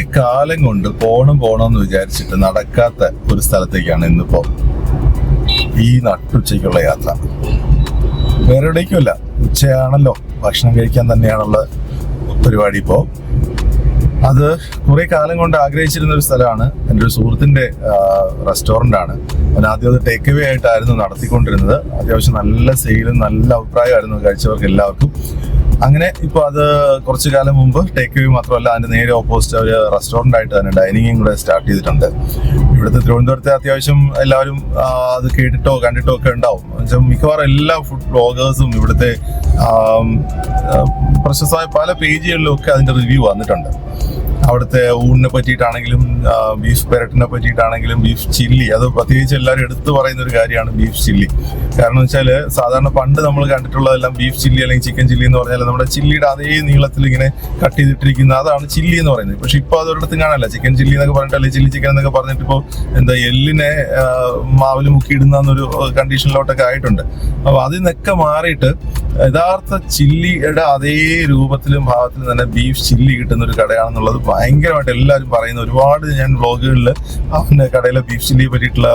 കാലം കൊണ്ട് പോണം പോണം എന്ന് വിചാരിച്ചിട്ട് നടക്കാത്ത ഒരു സ്ഥലത്തേക്കാണ് ഇന്നിപ്പോ ഈ നട്ടുച്ചയ്ക്കുള്ള യാത്ര. വേറെ എവിടേക്കുമല്ല. ഉച്ചയാണല്ലോ. ഭക്ഷണം കഴിക്കാൻ തന്നെയാണുള്ള പരിപാടി ഇപ്പോ. അത് കുറെ കാലം കൊണ്ട് ആഗ്രഹിച്ചിരുന്ന ഒരു സ്ഥലമാണ്. എന്റെ ഒരു സുഹൃത്തിന്റെ റെസ്റ്റോറന്റ് ആണ്. അവൻ ആദ്യം അത് ടേക്ക് അവേ ആയിട്ടായിരുന്നു നടത്തിക്കൊണ്ടിരുന്നത്. അത്യാവശ്യം നല്ല സെയിലും നല്ല അഭിപ്രായമായിരുന്നു കഴിച്ചവർക്ക് എല്ലാവർക്കും അങ്ങനെ ഇപ്പൊ അത് കുറച്ചു കാലം മുമ്പ് ടേക്ക് അവേ മാത്രമല്ല അതിന്റെ നേരെ ഓപ്പോസിറ്റ് ഒരു റെസ്റ്റോറന്റ് ആയിട്ട് തന്നെ ഡൈനിങ്ങും കൂടെ സ്റ്റാർട്ട് ചെയ്തിട്ടുണ്ട്. ഇവിടുത്തെ തിരുവനന്തപുരത്തെ അത്യാവശ്യം എല്ലാവരും അത് കേട്ടിട്ടോ കണ്ടിട്ടോ ഒക്കെ ഉണ്ടാവും. മിക്കവാറും എല്ലാ ഫുഡ് ബ്ലോഗേഴ്സും ഇവിടുത്തെ പ്രശസ്തമായ പല പേജുകളിലും ഒക്കെ അതിന്റെ റിവ്യൂ വന്നിട്ടുണ്ട്. അവിടുത്തെ ഊണിനെ പറ്റിയിട്ടാണെങ്കിലും ബീഫ് പെരട്ടിനെ പറ്റിയിട്ടാണെങ്കിലും ബീഫ് ചില്ലി അത് പ്രത്യേകിച്ച് എല്ലാവരും എടുത്തു പറയുന്ന ഒരു കാര്യമാണ് ബീഫ് ചില്ലി കാരണം വെച്ചാൽ സാധാരണ പണ്ട് നമ്മൾ കണ്ടിട്ടുള്ളതെല്ലാം ബീഫ് ചില്ലി അല്ലെങ്കിൽ ചിക്കൻ ചില്ലി എന്ന് പറഞ്ഞാൽ നമ്മുടെ ചില്ലിയുടെ അതേ നീളത്തിൽ ഇങ്ങനെ കട്ട് ചെയ്തിട്ടിരിക്കുന്ന അതാണ് ചില്ലി എന്ന് പറയുന്നത്. പക്ഷെ ഇപ്പൊ അതൊരിടത്തും കാണാനല്ല. ചിക്കൻ ചില്ലി എന്നൊക്കെ പറഞ്ഞിട്ട് അല്ലെങ്കിൽ ചില്ലി ചിക്കൻ എന്നൊക്കെ പറഞ്ഞിട്ട് ഇപ്പോൾ എന്താ എല്ലിനെ മാവിൽ മുക്കിയിടുന്ന ഒരു കണ്ടീഷനിലോട്ടൊക്കെ ആയിട്ടുണ്ട്. അപ്പൊ അതിൽ നിന്നൊക്കെ മാറിയിട്ട് യഥാർത്ഥ ചില്ലിയുടെ അതേ രൂപത്തിലും ഭാവത്തിലും തന്നെ ബീഫ് ചില്ലി കിട്ടുന്ന ഒരു കടയാണെന്നുള്ളത് ഭയങ്കരമായിട്ട് എല്ലാവരും പറയുന്ന ഒരുപാട് ഞാൻ വ്ളോഗുകളിൽ അവന്റെ കടയിലെ ബീഫ് ചില്ലിയെ പറ്റിയിട്ടുള്ള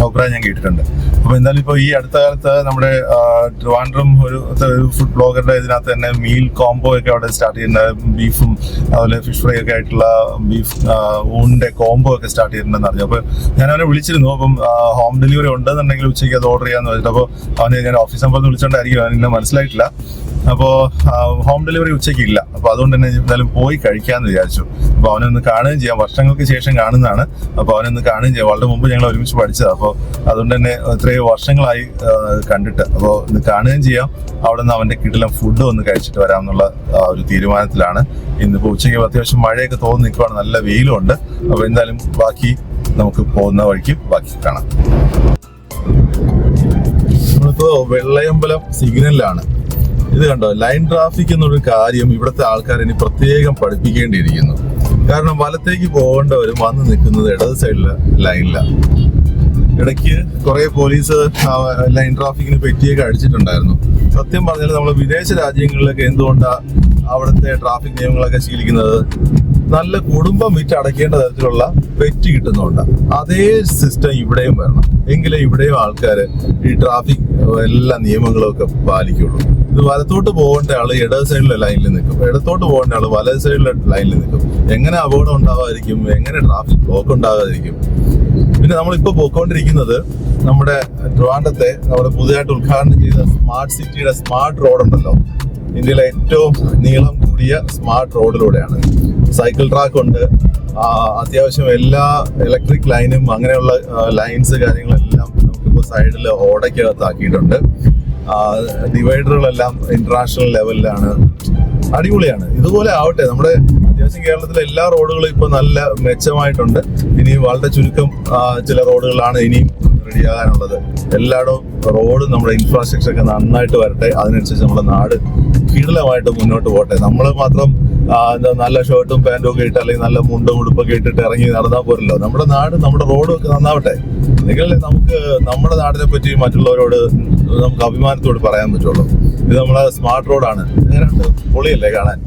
അഭിപ്രായം ഞാൻ കേട്ടിട്ടുണ്ട്. അപ്പൊ എന്തായാലും ഇപ്പോൾ ഈ അടുത്ത കാലത്ത് നമ്മുടെ ട്രിവാൻഡ്രം ഒരു ഫുഡ് ബ്ലോഗറുടെ ഇതിനകത്ത് തന്നെ മീൽ കോംബോ ഒക്കെ അവിടെ സ്റ്റാർട്ട് ചെയ്യുന്നുണ്ട് ബീഫും അതുപോലെ ഫിഷ് ഫ്രൈ ഒക്കെ ആയിട്ടുള്ള ബീഫ് ഊണിന്റെ കോംബോ ഒക്കെ സ്റ്റാർട്ട് ചെയ്തിട്ടുണ്ടെന്ന് അറിഞ്ഞു. അപ്പൊ ഞാൻ അവനെ വിളിച്ചിരുന്നു. അപ്പം ഹോം ഡെലിവറി ഉണ്ടെന്നുണ്ടെങ്കിൽ ഉച്ചയ്ക്ക് അത് ഓർഡർ ചെയ്യാന്ന് വെച്ചിട്ട്. അപ്പോൾ അവന് ഞാൻ ഓഫീസ് നമ്പറിൽ വിളിച്ചോണ്ടായിരിക്കും. അവനെ മനസ്സിലായിട്ടില്ല. അപ്പോൾ ഹോം ഡെലിവറി ഉച്ചയ്ക്ക് ഇല്ല അപ്പോൾ അതുകൊണ്ട് തന്നെ എന്തായാലും പോയി കഴിക്കാമെന്ന് വിചാരിച്ചു. അപ്പോൾ അവനെ ഒന്ന് കാണുകയും ചെയ്യാം. വർഷങ്ങൾക്ക് ശേഷം കാണുന്നതാണ്. അപ്പോൾ അവനെ ഒന്ന് കാണുകയും ചെയ്യാം. വളരെ മുമ്പ് ഞങ്ങൾ ഒരുമിച്ച് പഠിച്ചത്. അപ്പോൾ അതുകൊണ്ട് തന്നെ ഇത്രയും വർഷങ്ങളായി കണ്ടിട്ട്. അപ്പോൾ ഒന്ന് കാണുകയും ചെയ്യാം. അവിടെ നിന്ന് അവന്റെ കിട്ടിലും ഫുഡ് ഒന്ന് കഴിച്ചിട്ട് വരാമെന്നുള്ള ഒരു തീരുമാനത്തിലാണ്. ഇന്നിപ്പോൾ ഉച്ചയ്ക്ക് അത്യാവശ്യം മഴയൊക്കെ തോന്നി നിൽക്കുവാണ്. നല്ല വെയിലും ഉണ്ട് അപ്പോൾ എന്തായാലും ബാക്കി നമുക്ക് പോകുന്ന വഴിക്ക് ബാക്കി കാണാം. നമ്മളിപ്പോ വെള്ളയമ്പലം സിഗ്നലിലാണ് ഇത് കണ്ടോ? ലൈൻ ട്രാഫിക് എന്നൊരു കാര്യം ഇവിടുത്തെ ആൾക്കാർ ഇനി പ്രത്യേകം പഠിപ്പിക്കേണ്ടിയിരിക്കുന്നു. കാരണം വലത്തേക്ക് പോകേണ്ടവരും വന്ന് നിൽക്കുന്നത് ഇടത് സൈഡിലെ ലൈനിലാണ് ഇടയ്ക്ക് കുറെ പോലീസ് ലൈൻ ട്രാഫിക്കിന് പെറ്റിയൊക്കെ അടിച്ചിട്ടുണ്ടായിരുന്നു. സത്യം പറഞ്ഞാൽ നമ്മൾ വിദേശ രാജ്യങ്ങളിലൊക്കെ എന്തുകൊണ്ടാണ് അവിടുത്തെ ട്രാഫിക് നിയമങ്ങളൊക്കെ ശീലിക്കുന്നത്? നല്ല കുടുംബം വിറ്റ് അടയ്ക്കേണ്ട തരത്തിലുള്ള പെറ്റ് കിട്ടുന്നുണ്ട് അതേ സിസ്റ്റം ഇവിടെയും വരണം. എങ്കിലേ ഇവിടെയും ആൾക്കാർ ഈ ട്രാഫിക് എല്ലാ നിയമങ്ങളും ഒക്കെ പാലിക്കുള്ളൂ. ഇത് വലത്തോട്ട് പോകേണ്ട ആൾ ഇടത് സൈഡിലെ ലൈനിൽ നിൽക്കും. ഇടത്തോട്ട് പോകേണ്ട ആൾ വലത് സൈഡിലെ ലൈനിൽ നിൽക്കും. എങ്ങനെ അപകടം ഉണ്ടാവാതിരിക്കും? എങ്ങനെ ട്രാഫിക് ബ്ലോക്ക് ഉണ്ടാകാതിരിക്കും പിന്നെ നമ്മളിപ്പോ പോയിക്കൊണ്ടിരിക്കുന്നത് നമ്മുടെ ട്രിവാൻഡത്തെ നമ്മുടെ പുതിയതായിട്ട് ഉദ്ഘാടനം ചെയ്ത സ്മാർട്ട് സിറ്റിയുടെ സ്മാർട്ട് റോഡ് ഉണ്ടല്ലോ. ഇന്ത്യയിലെ ഏറ്റവും നീളം കൂടിയ സ്മാർട്ട് റോഡിലൂടെയാണ് സൈക്കിൾ ട്രാക്ക് ഉണ്ട്. അത്യാവശ്യം എല്ലാ ഇലക്ട്രിക് ലൈനും അങ്ങനെയുള്ള ലൈൻസ് കാര്യങ്ങളെല്ലാം നമുക്കിപ്പോൾ സൈഡിൽ ഓടയ്ക്കകത്താക്കിയിട്ടുണ്ട്. ഡിവൈഡറുകളെല്ലാം ഇന്റർനാഷണൽ ലെവലിലാണ് അടിപൊളിയാണ്. ഇതുപോലെ ആവട്ടെ നമ്മുടെ അത്യാവശ്യം കേരളത്തിലെ എല്ലാ റോഡുകളും ഇപ്പൊ നല്ല മെച്ചമായിട്ടുണ്ട്. ഇനി വളരെ ചുരുക്കം ചില റോഡുകളാണ് ഇനിയും റെഡിയാകാനുള്ളത്. എല്ലായിടവും റോഡും നമ്മുടെ ഇൻഫ്രാസ്ട്രക്ചർ ഒക്കെ നന്നായിട്ട് വരട്ടെ. അതിനനുസരിച്ച് നമ്മുടെ നാട് കീടലമായിട്ട് മുന്നോട്ട് പോട്ടെ നമ്മൾ മാത്രം എന്താ നല്ല ഷർട്ടും പാന്റും ഒക്കെ ഇട്ട് അല്ലെങ്കിൽ നല്ല മുണ്ടും ഉടുപ്പൊക്കെ ഇട്ടിട്ട് ഇറങ്ങി നടന്നാൽ പോരല്ലോ. നമ്മുടെ നാട് നമ്മുടെ റോഡും ഒക്കെ നന്നാവട്ടെ. എങ്കിലല്ലേ നമുക്ക് നമ്മുടെ നാടിനെ പറ്റി മറ്റുള്ളവരോട് നമുക്ക് അഭിമാനത്തോട് പറയാൻ പറ്റുള്ളൂ. ഇത് നമ്മളെ സ്മാർട്ട് റോഡാണ്. എങ്ങനെയുണ്ട്? പൊളിയല്ലേ കാണാൻ?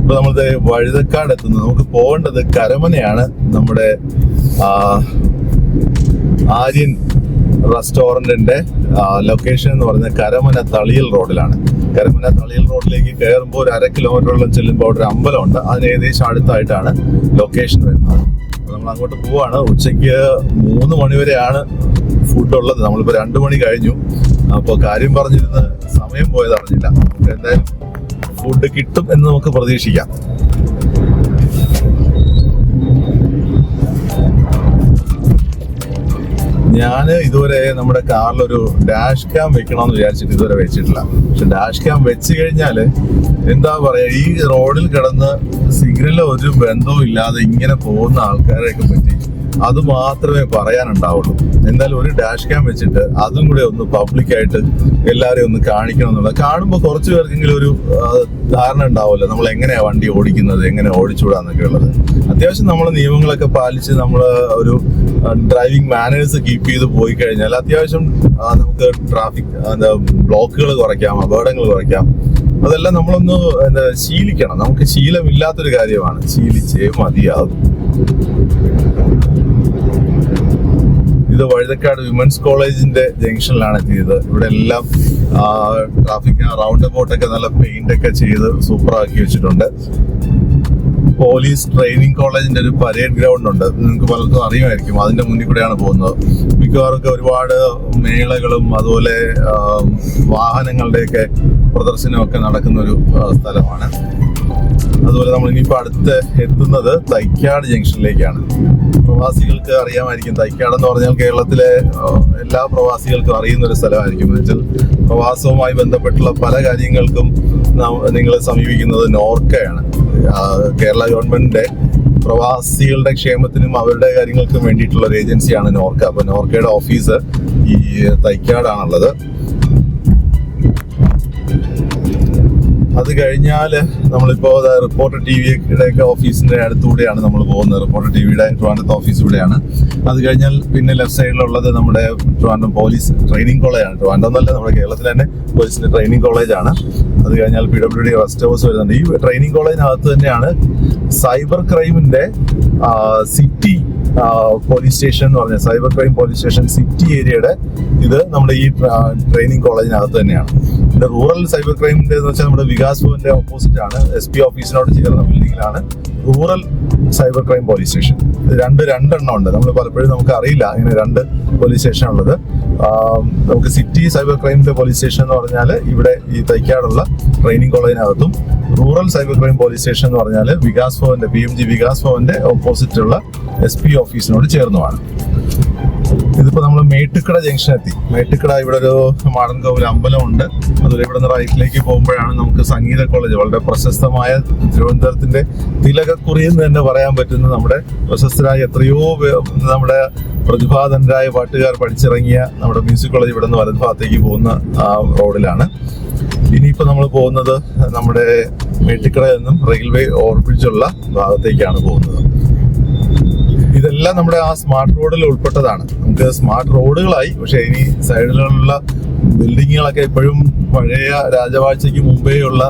ഇപ്പൊ നമ്മൾ വഴുതക്കാട് എത്തുന്നത് നമുക്ക് പോകേണ്ടത് കരമനയാണ്. നമ്മുടെ ആര്യൻ റെസ്റ്റോറന്റിന്റെ ലൊക്കേഷൻ എന്ന് പറയുന്നത് കരമന തളിയൽ റോഡിലാണ്. കരമന തളിയൽ റോഡിലേക്ക് കയറുമ്പോൾ ഒരു അര കിലോമീറ്ററോളം ചെല്ലുമ്പോൾ അവിടെ ഒരു അമ്പലമുണ്ട്. അതിന് ഏകദേശം അടുത്തായിട്ടാണ് ലൊക്കേഷൻ വരുന്നത്. നമ്മൾ അങ്ങോട്ട് പോവാണ്. ഉച്ചയ്ക്ക് മൂന്ന് മണിവരെയാണ് ഫുഡ് ഉള്ളത്. നമ്മളിപ്പോ രണ്ടു മണി കഴിഞ്ഞു. അപ്പോൾ കാര്യം പറഞ്ഞിരുന്ന സമയം പോയത് അറിഞ്ഞില്ല. എന്തായാലും ഫുഡ് കിട്ടും എന്ന് നമുക്ക് പ്രതീക്ഷിക്കാം. ഞാൻ ഇതുവരെ നമ്മുടെ കാറിലൊരു ഡാഷ് ക്യാം വെക്കണമെന്ന് വിചാരിച്ചിട്ട് ഇതുവരെ വെച്ചിട്ടില്ല. പക്ഷെ ഡാഷ് ക്യാം വെച്ച് കഴിഞ്ഞാൽ എന്താ പറയാ ഈ റോഡിൽ കിടന്ന് സിഗ്നലിൽ ഒരു ബന്ധവും ഇല്ലാതെ ഇങ്ങനെ പോകുന്ന ആൾക്കാരെയൊക്കെ പറ്റി അത് മാത്രമേ പറയാനുണ്ടാവുള്ളൂ. എന്തായാലും ഒരു ഡാഷ് ക്യാം വെച്ചിട്ട് അതും കൂടെ ഒന്ന് പബ്ലിക്കായിട്ട് എല്ലാവരെയും ഒന്ന് കാണിക്കണം എന്നുള്ളത്. കാണുമ്പോൾ കുറച്ചു പേർക്കെങ്കിലും ഒരു ധാരണ ഉണ്ടാവുമല്ലോ. നമ്മൾ എങ്ങനെയാണ് വണ്ടി ഓടിക്കുന്നത് എങ്ങനെ ഓടിച്ചുവിടാന്നൊക്കെ ഉള്ളത്. അത്യാവശ്യം നമ്മൾ നിയമങ്ങളൊക്കെ പാലിച്ച് നമ്മൾ ഒരു ഡ്രൈവിംഗ് മാനേഴ്സ് കീപ്പ് ചെയ്ത് പോയി കഴിഞ്ഞാൽ അത്യാവശ്യം നമുക്ക് ട്രാഫിക് എന്താ ബ്ലോക്കുകൾ കുറയ്ക്കാം അപകടങ്ങൾ കുറയ്ക്കാം. അതെല്ലാം നമ്മളൊന്ന് എന്താ ശീലിക്കണം. നമുക്ക് ശീലമില്ലാത്തൊരു കാര്യമാണ്. ശീലിച്ചേ മതിയാകും ഇത് വഴുതക്കാട് വിമൻസ് കോളേജിന്റെ ജംഗ്ഷനിലാണ് എത്തിയത്. ഇവിടെ എല്ലാം ട്രാഫിക് റൗണ്ട് ഒക്കെ നല്ല പെയിന്റ് ഒക്കെ ചെയ്ത് സൂപ്പറാക്കി വെച്ചിട്ടുണ്ട്. പോലീസ് ട്രെയിനിങ് കോളേജിന്റെ ഒരു പരേഡ് ഗ്രൗണ്ട് ഉണ്ട്. നിങ്ങൾക്ക് പലർക്കും അറിയുമായിരിക്കും. അതിന്റെ മുന്നിൽ കൂടെയാണ് പോകുന്നത്. മിക്കവാറും ഒരുപാട് മേളകളും അതുപോലെ വാഹനങ്ങളുടെയൊക്കെ പ്രദർശനമൊക്കെ നടക്കുന്ന ഒരു സ്ഥലമാണ്. അതുപോലെ നമ്മൾ ഇനിയിപ്പോൾ അടുത്ത് എത്തുന്നത് തൈക്കാട് ജംഗ്ഷനിലേക്കാണ്. പ്രവാസികൾക്ക് അറിയാമായിരിക്കും. തൈക്കാട് എന്ന് പറഞ്ഞാൽ കേരളത്തിലെ എല്ലാ പ്രവാസികൾക്കും അറിയുന്ന ഒരു സ്ഥലമായിരിക്കും. എന്ന് വെച്ചാൽ പ്രവാസവുമായി ബന്ധപ്പെട്ടുള്ള പല കാര്യങ്ങൾക്കും നിങ്ങൾ സമീപിക്കുന്നത് നോർക്കയാണ്. കേരള ഗവൺമെന്റിന്റെ പ്രവാസികളുടെ ക്ഷേമത്തിനും അവരുടെ കാര്യങ്ങൾക്കും വേണ്ടിയിട്ടുള്ള ഒരു ഏജൻസിയാണ് നോർക്ക. അപ്പൊ നോർക്കയുടെ ഓഫീസ് ഈ തൈക്കാടാണുള്ളത്. അത് കഴിഞ്ഞാൽ നമ്മളിപ്പോ റിപ്പോർട്ടർ ടി വിയുടെ ഒക്കെ ഓഫീസിന്റെ അടുത്തുകൂടെയാണ് നമ്മൾ പോകുന്നത്. റിപ്പോർട്ടർ ടി വിയുടെ ട്രിവാൻഡ്രത്ത് ഓഫീസ് ഇവിടെയാണ്. അത് കഴിഞ്ഞാൽ പിന്നെ ലെഫ്റ്റ് സൈഡിലുള്ളത് നമ്മുടെ ട്രിവാൻഡ്രം പോലീസ് ട്രെയിനിങ് കോളേജാണ്. ട്രിവാൻഡ്രം എന്നല്ല നമ്മുടെ കേരളത്തിൽ തന്നെ പോലീസിന്റെ ട്രെയിനിങ് കോളേജാണ്. അത് കഴിഞ്ഞാൽ P W D rest house വരുന്നുണ്ട്. ഈ ട്രെയിനിങ് കോളേജിനകത്ത് തന്നെയാണ് സൈബർ ക്രൈമിന്റെ സിറ്റി പോലീസ് സ്റ്റേഷൻ എന്ന് പറഞ്ഞ cyber crime police station city ഏരിയയുടെ ഇത് നമ്മുടെ ഈ ട്രെയിനിങ് കോളേജിനകത്ത് തന്നെയാണ്. പിന്നെ റൂറൽ സൈബർ ക്രൈമിന്റെ എന്ന് വെച്ചാൽ നമ്മുടെ വികാസ് ഭവന്റെ ഓപ്പോസിറ്റ് ആണ്. എസ് പി ഓഫീസിനോട് ചേർന്ന ബിൽഡിംഗിലാണ് rural cyber crime police station രണ്ട് രണ്ടെണ്ണം ഉണ്ട്. നമ്മൾ പലപ്പോഴും നമുക്ക് അറിയില്ല. ഇങ്ങനെ രണ്ട് പോലീസ് സ്റ്റേഷൻ ഉള്ളത്. നമുക്ക് സിറ്റി സൈബർ ക്രൈമിന്റെ പോലീസ് സ്റ്റേഷൻ എന്ന് പറഞ്ഞാൽ ഇവിടെ ഈ തൈക്കാടുള്ള training കോളേജിനകത്തും rural cyber crime police station എന്ന് പറഞ്ഞാൽ വികാസ് ഭവന്റെ പി എം ജി വികാസ് ഭവന്റെ ഓപ്പോസിറ്റ് ഉള്ള എസ് പി ഓഫീസിനോട് ചേർന്നുമാണ്. ഇതിപ്പോ നമ്മൾ മേട്ടുക്കട ജംഗ്ഷൻ എത്തി മേട്ടുക്കട ഇവിടെ ഒരു മാടൻ കോവിൽ അമ്പലമുണ്ട്. അതുപോലെ ഇവിടെ നിന്ന് റൈറ്റിലേക്ക് പോകുമ്പോഴാണ് നമുക്ക് സംഗീത കോളേജ് വളരെ പ്രശസ്തമായ തിരുവനന്തപുരത്തിന്റെ തിലകക്കുറി എന്ന് തന്നെ പറയാൻ പറ്റുന്ന നമ്മുടെ പ്രശസ്തരായ എത്രയോ നമ്മുടെ പ്രതിഭാതനരായ പാട്ടുകാർ പഠിച്ചിറങ്ങിയ നമ്മുടെ മ്യൂസിക് കോളേജ് ഇവിടെ നിന്ന് വലത് ഭാഗത്തേക്ക് പോകുന്ന ആ റോഡിലാണ്. ഇനിയിപ്പോ നമ്മൾ പോകുന്നത് നമ്മുടെ മേട്ടുക്കട നിന്നും റെയിൽവേ ഓവർബ്രിഡ്ജുള്ള ഭാഗത്തേക്കാണ് പോകുന്നത്. ഇതെല്ലാം നമ്മുടെ ആ സ്മാർട്ട് റോഡിൽ ഉൾപ്പെട്ടതാണ്. നമുക്ക് സ്മാർട്ട് റോഡുകളായി പക്ഷെ ഇനി സൈഡിലുള്ള ബിൽഡിങ്ങുകളൊക്കെ ഇപ്പോഴും പഴയ രാജവാഴ്ചയ്ക്ക് മുമ്പേ ഉള്ള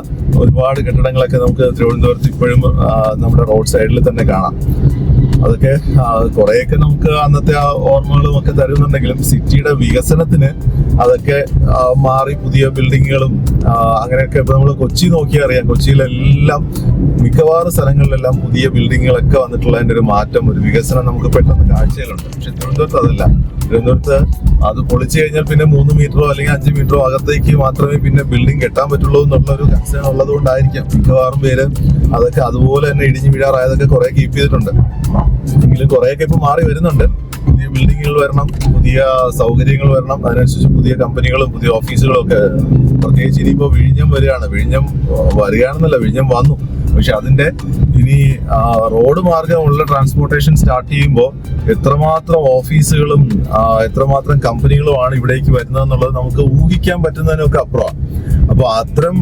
ഒരുപാട് കെട്ടിടങ്ങളൊക്കെ നമുക്ക് തിരുവനന്തപുരത്ത് ഇപ്പോഴും നമ്മുടെ റോഡ് സൈഡിൽ തന്നെ കാണാം. അതൊക്കെ കുറെയൊക്കെ നമുക്ക് അന്നത്തെ ആ ഓർമ്മകളും ഒക്കെ തരുന്നുണ്ടെങ്കിലും സിറ്റിയുടെ വികസനത്തിന് അതൊക്കെ മാറി പുതിയ ബിൽഡിങ്ങുകളും അങ്ങനെയൊക്കെ ഇപ്പൊ നമ്മൾ കൊച്ചി നോക്കിയാൽ അറിയാം. കൊച്ചിയിലെല്ലാം മിക്കവാറും സ്ഥലങ്ങളിലെല്ലാം പുതിയ ബിൽഡിങ്ങുകളൊക്കെ വന്നിട്ടുള്ളതിന്റെ ഒരു മാറ്റം ഒരു വികസനം നമുക്ക് പെട്ടെന്ന് കാഴ്ചയിലുണ്ട്. പക്ഷെ തിരുവനന്തപുരത്ത് അതല്ല. തിരുവനന്തപുരത്ത്. അത് പൊളിച്ചു കഴിഞ്ഞാൽ പിന്നെ മൂന്ന് മീറ്ററോ അല്ലെങ്കിൽ അഞ്ച് മീറ്ററോ അകത്തേക്ക് മാത്രമേ പിന്നെ ബിൽഡിംഗ് കെട്ടാൻ പറ്റുള്ളൂ എന്നുള്ള ഒരു കൺസേൺ ഉള്ളത് കൊണ്ടായിരിക്കാം മിക്കവാറും പേര് അതൊക്കെ അതുപോലെ തന്നെ ഇടിഞ്ഞു വീഴാറായതൊക്കെ കുറെ കീപ്പ് ചെയ്തിട്ടുണ്ട്. എങ്കിലും കുറേയൊക്കെ ഇപ്പൊ മാറി വരുന്നുണ്ട്. പുതിയ ബിൽഡിങ്ങുകൾ വരണം പുതിയ സൗകര്യങ്ങൾ വരണം. അതിനനുസരിച്ച് പുതിയ കമ്പനികളും പുതിയ ഓഫീസുകളും ഒക്കെ പ്രത്യേകിച്ച് ഇനിയിപ്പോ വിഴിഞ്ഞം വരികയാണ്. വിഴിഞ്ഞം വരികയാണെന്നല്ല വിഴിഞ്ഞം വന്നു. പക്ഷെ അതിന്റെ ഇനി റോഡ് മാർഗമുള്ള ട്രാൻസ്പോർട്ടേഷൻ സ്റ്റാർട്ട് ചെയ്യുമ്പോൾ എത്രമാത്രം ഓഫീസുകളും എത്രമാത്രം കമ്പനികളുമാണ് ഇവിടേക്ക് വരുന്നത് എന്നുള്ളത് നമുക്ക് ഊഹിക്കാൻ പറ്റുന്നതിനൊക്കെ അപ്പുറമാണ്. അപ്പൊ അത്തരം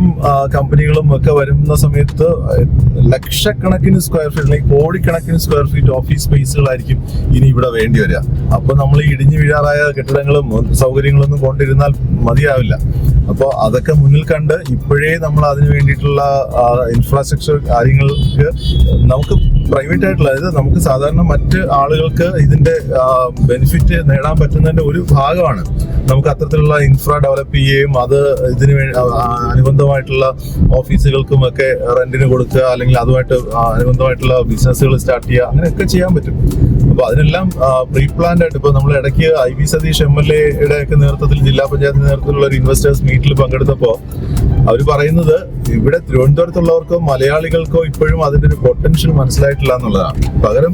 കമ്പനികളും ഒക്കെ വരുന്ന സമയത്ത് ലക്ഷക്കണക്കിന് സ്ക്വയർ ഫീറ്റ് അല്ലെങ്കിൽ കോടിക്കണക്കിന് സ്ക്വയർ ഫീറ്റ് ഓഫീസ് സ്പേസുകളായിരിക്കും ഇനി ഇവിടെ വേണ്ടി വരിക. അപ്പൊ നമ്മൾ ഈ ഇടിഞ്ഞു വീഴാറായ കെട്ടിടങ്ങളും സൗകര്യങ്ങളൊന്നും കൊണ്ടിരുന്നാൽ മതിയാവില്ല. അപ്പോൾ അതൊക്കെ മുന്നിൽ കണ്ട് ഇപ്പോഴേ നമ്മൾ അതിന് വേണ്ടിയിട്ടുള്ള ഇൻഫ്രാസ്ട്രക്ചർ കാര്യങ്ങൾക്ക് നമുക്ക് പ്രൈവറ്റ് ആയിട്ടുള്ള അതായത് നമുക്ക് സാധാരണ മറ്റ് ആളുകൾക്ക് ഇതിന്റെ ബെനിഫിറ്റ് നേടാൻ പറ്റുന്നതിന്റെ ഒരു ഭാഗമാണ്. നമുക്ക് അത്തരത്തിലുള്ള ഇൻഫ്ര ഡെവലപ്പ് ചെയ്യുകയും അത് ഇതിന് അനുബന്ധമായിട്ടുള്ള ഓഫീസുകൾക്കും ഒക്കെ റെന്റിന് കൊടുക്കുക അല്ലെങ്കിൽ അതുമായിട്ട് അനുബന്ധമായിട്ടുള്ള ബിസിനസ്സുകൾ സ്റ്റാർട്ട് ചെയ്യുക അങ്ങനെയൊക്കെ ചെയ്യാൻ പറ്റും. അപ്പൊ അതിനെല്ലാം പ്രീ പ്ലാൻഡ് ആയിട്ട് ഇപ്പൊ നമ്മൾ ഇടയ്ക്ക് I V Satheesh M L എയുടെ ഒക്കെ നേതൃത്വത്തിൽ ജില്ലാ പഞ്ചായത്തിന്റെ നേതൃത്വത്തിലുള്ള ഒരു ഇൻവെസ്റ്റേഴ്സ് മീറ്റിൽ പങ്കെടുത്തപ്പോ അവർ പറയുന്നത് ഇവിടെ തിരുവനന്തപുരത്തുള്ളവർക്കോ മലയാളികൾക്കോ ഇപ്പോഴും അതിന്റെ ഒരു പൊട്ടൻഷ്യൽ മനസ്സിലായിട്ടില്ല എന്നുള്ളതാണ്. പകരം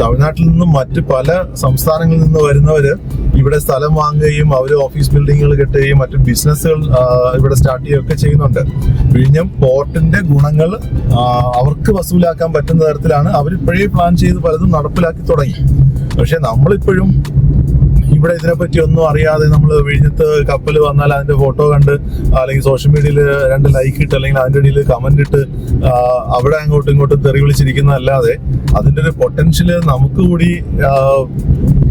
തമിഴ്നാട്ടിൽ നിന്നും മറ്റ് പല സംസ്ഥാനങ്ങളിൽ നിന്ന് വരുന്നവര് ഇവിടെ സ്ഥലം വാങ്ങുകയും അവർ ഓഫീസ് ബിൽഡിങ്ങുകൾ കെട്ടുകയും മറ്റു ബിസിനസ്സുകൾ ഇവിടെ സ്റ്റാർട്ട് ചെയ്യുകയൊക്കെ ചെയ്യുന്നുണ്ട്. വിഴിഞ്ഞം പോർട്ടിന്റെ ഗുണങ്ങൾ അവർക്ക് വസൂലാക്കാൻ പറ്റുന്ന തരത്തിലാണ് അവരിപ്പോഴേ പ്ലാൻ ചെയ്ത് പലതും നടപ്പിലാക്കി തുടങ്ങി. പക്ഷെ നമ്മളിപ്പോഴും ഇവിടെ ഇതിനെപ്പറ്റി ഒന്നും അറിയാതെ നമ്മൾ വിഴിഞ്ഞത്ത് കപ്പൽ വന്നാൽ അതിന്റെ ഫോട്ടോ കണ്ട് അല്ലെങ്കിൽ സോഷ്യൽ മീഡിയയിൽ രണ്ട് ലൈക്ക് ഇട്ട് അല്ലെങ്കിൽ അതിന്റെ ഇടയിൽ കമന്റ് ഇട്ട് അവിടെ അങ്ങോട്ടും ഇങ്ങോട്ടും തെറി വിളിച്ചിരിക്കുന്നതല്ലാതെ അതിന്റെ ഒരു പൊട്ടൻഷ്യൽ നമുക്ക് കൂടി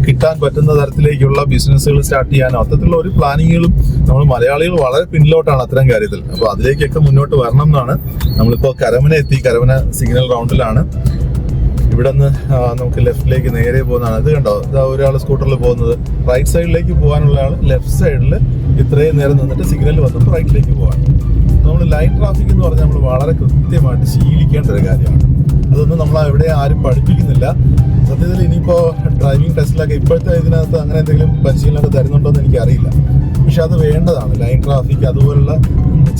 കിട്ടാൻ പറ്റുന്ന തരത്തിലേക്കുള്ള ബിസിനസ്സുകൾ സ്റ്റാർട്ട് ചെയ്യാനോ അത്തരത്തിലുള്ള ഒരു പ്ലാനിങ്ങുകളും നമ്മൾ മലയാളികൾ വളരെ പിന്നിലോട്ടാണ് അത്തരം കാര്യത്തിൽ. അപ്പൊ അതിലേക്കൊക്കെ മുന്നോട്ട് വരണം എന്നാണ് നമ്മളിപ്പോ കരമന എത്തി. കരമന സിഗ്നൽ റൗണ്ടിലാണ് ഇവിടെ നിന്ന് നമുക്ക് ലെഫ്റ്റിലേക്ക് നേരെ പോകുന്നതാണ്. ഇത് കണ്ടോ? ഇതാ ഒരാൾ സ്കൂട്ടറിൽ പോകുന്നത്. റൈറ്റ് സൈഡിലേക്ക് പോകാനുള്ള ആൾ ലെഫ്റ്റ് സൈഡിൽ ഇത്രയും നേരം നിന്നിട്ട് സിഗ്നൽ വന്നിട്ട് റൈറ്റിലേക്ക് പോകാൻ നമ്മൾ ലൈറ്റ് ട്രാഫിക് എന്ന് പറഞ്ഞാൽ നമ്മൾ വളരെ കൃത്യമായിട്ട് ശീലിക്കേണ്ട ഒരു കാര്യമാണ്. അതൊന്നും നമ്മൾ എവിടെ ആരും പഠിപ്പിക്കുന്നില്ല. സത്യത്തിൽ ഇനിയിപ്പോൾ ഡ്രൈവിംഗ് ടെസ്റ്റിലൊക്കെ ഇപ്പോഴത്തെ ഇതിനകത്ത് അങ്ങനെ എന്തെങ്കിലും പരിശീലനമൊക്കെ തരുന്നുണ്ടോ എന്ന് എനിക്കറിയില്ല. പക്ഷെ അത് വേണ്ടതാണ്. ലൈൻ ട്രാഫിക് അതുപോലുള്ള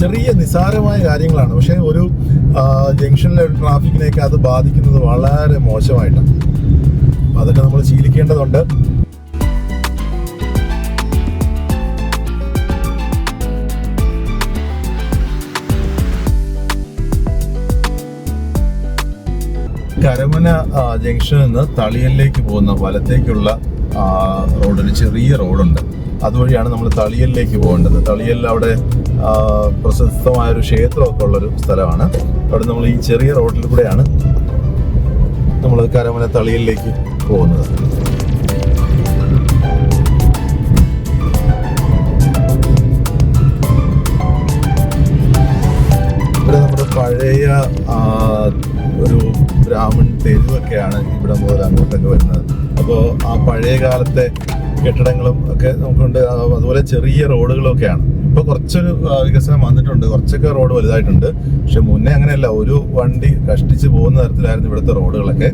ചെറിയ നിസാരമായ കാര്യങ്ങളാണ്. പക്ഷെ ഒരു ജംഗ്ഷനിലെ ട്രാഫിക്കിനെയൊക്കെ അത് ബാധിക്കുന്നത് വളരെ മോശമായിട്ടാണ്. അപ്പൊ അതൊക്കെ നമ്മൾ ശീലിക്കേണ്ടതുണ്ട്. കരമന ജംഗ്ഷനിൽ നിന്ന് തളിയലിലേക്ക് പോകുന്ന വലത്തേക്കുള്ള റോഡൊരു ചെറിയ റോഡുണ്ട്. അതുവഴിയാണ് നമ്മൾ തളിയലിലേക്ക് പോകേണ്ടത്. തളിയലിൽ അവിടെ പ്രശസ്തമായൊരു ക്ഷേത്രമൊക്കെ ഉള്ളൊരു സ്ഥലമാണ്. അവിടെ നമ്മൾ ഈ ചെറിയ റോഡിൽ കൂടെയാണ് നമ്മൾ കരമന തളിയലിലേക്ക് പോകുന്നത്. ഇവിടെ നമ്മുടെ പഴയ ഒരു ബ്രാഹ്മൺ തെരുവൊക്കെയാണ് ഇവിടെ മുതൽ അങ്ങോട്ടൊക്കെ വരുന്നത്. അപ്പോൾ ആ പഴയ കാലത്തെ കെട്ടിടങ്ങളും ഒക്കെ നമുക്കുണ്ട്. അതുപോലെ ചെറിയ റോഡുകളും ഒക്കെയാണ് ഇപ്പൊ കുറച്ചൊരു വികസനം വന്നിട്ടുണ്ട്. കുറച്ചൊക്കെ റോഡ് വലുതായിട്ടുണ്ട്. പക്ഷെ മുന്നേ അങ്ങനെയല്ല. ഒരു വണ്ടി കഷ്ടിച്ച് പോകുന്ന തരത്തിലായിരുന്നു ഇവിടുത്തെ റോഡുകളൊക്കെ.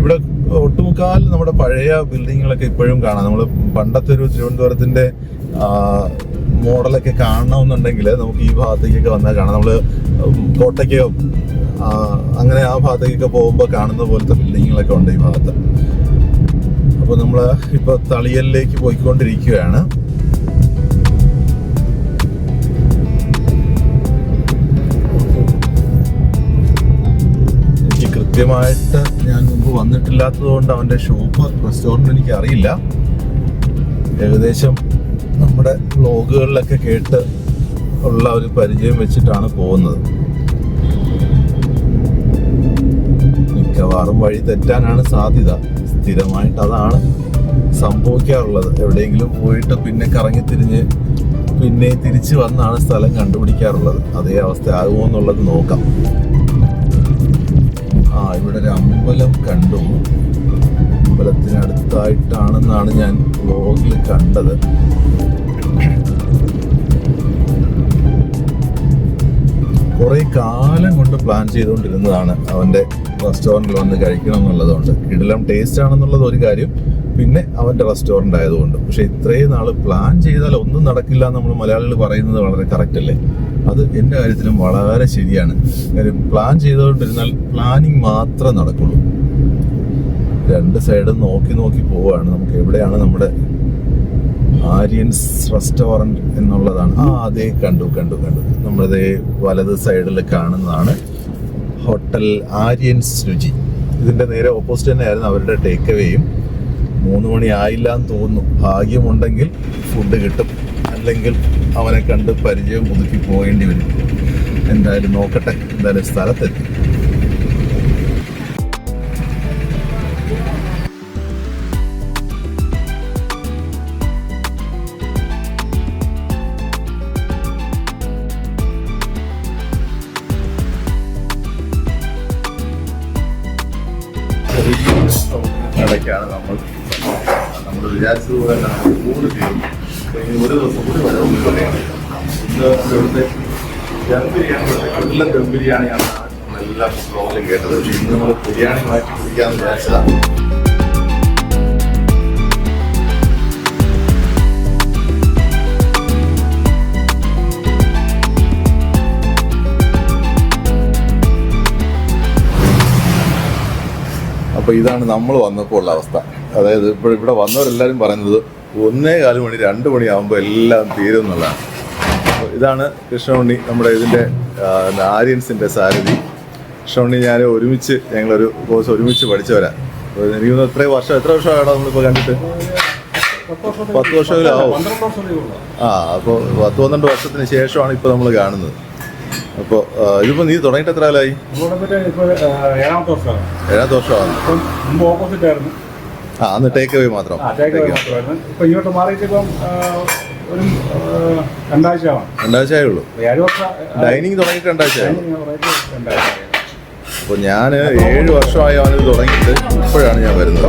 ഇവിടെ ഒട്ടുമുക്കാൽ നമ്മുടെ പഴയ ബിൽഡിങ്ങുകളൊക്കെ ഇപ്പോഴും കാണാം. നമ്മൾ പണ്ടത്തെ ഒരു തിരുവനന്തപുരത്തിന്റെ മോഡലൊക്കെ കാണണമെന്നുണ്ടെങ്കിൽ നമുക്ക് ഈ ഭാഗത്തേക്കൊക്കെ വന്നാൽ കാണാം. നമ്മൾ കോട്ടയ്ക്കോ അങ്ങനെ ആ ഭാഗത്തേക്കൊക്കെ പോകുമ്പോൾ കാണുന്ന പോലത്തെ ബിൽഡിങ്ങുകളൊക്കെ ഉണ്ട് ഈ ഭാഗത്ത്. അപ്പോൾ നമ്മൾ ഇപ്പോൾ തളിയലിലേക്ക് പോയിക്കൊണ്ടിരിക്കുകയാണ്. എനിക്ക് കൃത്യമായിട്ട് ഞാൻ മുമ്പ് വന്നിട്ടില്ലാത്തത് കൊണ്ട് അവന്റെ ഷോപ്പ് റെസ്റ്റോറന്റ് എനിക്ക് അറിയില്ല. ഏകദേശം നമ്മുടെ വ്ലോഗുകളിലൊക്കെ കേട്ട് ഉള്ള ഒരു പരിചയം വെച്ചിട്ടാണ് പോകുന്നത്. മിക്കവാറും വഴി തെറ്റാനാണ് സാധ്യത. സ്ഥിരമായിട്ട് അതാണ് സംഭവിക്കാറുള്ളത്. എവിടെയെങ്കിലും പോയിട്ട് പിന്നെ കറങ്ങി തിരിഞ്ഞ് പിന്നെ തിരിച്ചു വന്നാണ് സ്ഥലം കണ്ടുപിടിക്കാറുള്ളത്. അതേ അവസ്ഥ ആകുമോ എന്നുള്ളത് നോക്കാം. ആ ഇവിടെ ഒരു അമ്പലം കണ്ടു. അമ്പലത്തിനടുത്തായിട്ടാണെന്നാണ് ഞാൻ വ്ലോഗിൽ കണ്ടത്. കുറെ കാലം കൊണ്ട് പ്ലാൻ ചെയ്തുകൊണ്ടിരുന്നതാണ് അവന്റെ റെസ്റ്റോറന്റിൽ വന്ന് കഴിക്കണം എന്നുള്ളതുകൊണ്ട് കിടലം ടേസ്റ്റ് ആണെന്നുള്ളത് ഒരു കാര്യം പിന്നെ അവന്റെ റെസ്റ്റോറന്റ് ആയതുകൊണ്ട് പക്ഷെ ഇത്രയും നാൾ പ്ലാൻ ചെയ്താൽ ഒന്നും നടക്കില്ല എന്ന് നമ്മൾ മലയാളികൾ പറയുന്നത് വളരെ കറക്റ്റ് അല്ലേ അത് എന്റെ കാര്യത്തിലും വളരെ ശരിയാണ്. കാര്യം പ്ലാൻ ചെയ്തുകൊണ്ടിരുന്നാൽ പ്ലാനിങ് മാത്രം നടക്കുള്ളൂ. രണ്ട് സൈഡും നോക്കി നോക്കി പോവാണ് നമുക്ക് എവിടെയാണ് നമ്മുടെ ആര്യൻസ് റെസ്റ്റോറന്റ് എന്നുള്ളതാണ്. ആ അതേ. കണ്ടു കണ്ടു കണ്ടു. നമ്മളതേ വലത് സൈഡിൽ കാണുന്നതാണ് ഹോട്ടൽ ആര്യൻസ് രുചി ഇതിന്റെ നേരെ ഓപ്പോസിറ്റ് തന്നെയായിരുന്നു അവരുടെ ടേക്ക് അവേയും മൂന്ന് മണി ആയില്ല എന്ന് തോന്നുന്നു. ഭാഗ്യമുണ്ടെങ്കിൽ ഫുഡ് കിട്ടും. അല്ലെങ്കിൽ അവനെ കണ്ട് പരിചയം ഒതുക്കി പോകേണ്ടി വരും. എന്തായാലും നോക്കട്ടെ. എന്തായാലും സ്ഥലത്തെത്തി. ഇടയ്ക്കാണ് നമ്മൾ നമ്മൾ വിചാരിച്ചതുപോലെ തന്നെ നമ്മൾ കൂടുതൽ ചെയ്യും. ഒരു ദിവസം കൂടി വരവും ഇന്ന് ഇവിടുത്തെ ദം ബിരിയാണി നല്ല ദം ബിരിയാണിയാണ് നമ്മളെല്ലാം സ്ലോയിലും കേട്ടത്. ഇന്ന് നമ്മൾ ബിരിയാണി മാറ്റി കുടിക്കാമെന്ന് വിചാരിച്ചതാണ്. അപ്പൊ ഇതാണ് നമ്മൾ വന്നപ്പോൾ ഉള്ള അവസ്ഥ. അതായത് ഇപ്പോൾ ഇവിടെ വന്നവരെല്ലാവരും പറയുന്നത് ഒന്നേ കാൽ മണി രണ്ട് മണിയാകുമ്പോൾ എല്ലാം തീരും എന്നുള്ളതാണ്. അപ്പോൾ ഇതാണ് കൃഷ്ണമണി നമ്മുടെ ഇതിന്റെ ആര്യൻസിന്റെ സാരഥി. കൃഷ്ണമണി ഞാൻ ഒരുമിച്ച് ഞങ്ങളൊരു കോഴ്സ് ഒരുമിച്ച് പഠിച്ചവരാ. അപ്പോൾ എനിക്ക് എത്ര വർഷം എത്ര വർഷമാണോ നമ്മളിപ്പോൾ കണ്ടിട്ട്? പത്ത് വർഷമെങ്കിലും ആവും. ആ അപ്പോൾ പത്ത് പന്ത്രണ്ട് വർഷത്തിന് ശേഷമാണ് ഇപ്പോൾ നമ്മൾ കാണുന്നത്. അപ്പോൾ ഇതിപ്പോൾ നീ തുടങ്ങിയിട്ട് എത്ര കാലമായി ഏഴാമത്തെ വർഷമാണ്. ഏഴാമത്തെ വർഷമാണ്. ഇപ്പം മുമ്പ് ഓപ്പോസിറ്റ് ആയിരുന്നു. ആ അന്ന് ടേക്ക് അവേ മാത്രം. ടേക്ക് അവേ മാത്രമായിരുന്നു. ഇപ്പം ഇങ്ങോട്ട് മാറിയിട്ട് ഇപ്പം ഒരു രണ്ടാഴ്ച രണ്ടാഴ്ചയേ ഉള്ളൂ. ഡൈനിങ് തുടങ്ങിയിട്ട് രണ്ടാഴ്ച അപ്പോൾ ഞാൻ ഏഴ് വർഷമായി അവനിത് തുടങ്ങിയിട്ട് ഇപ്പോഴാണ് ഞാൻ വരുന്നത്.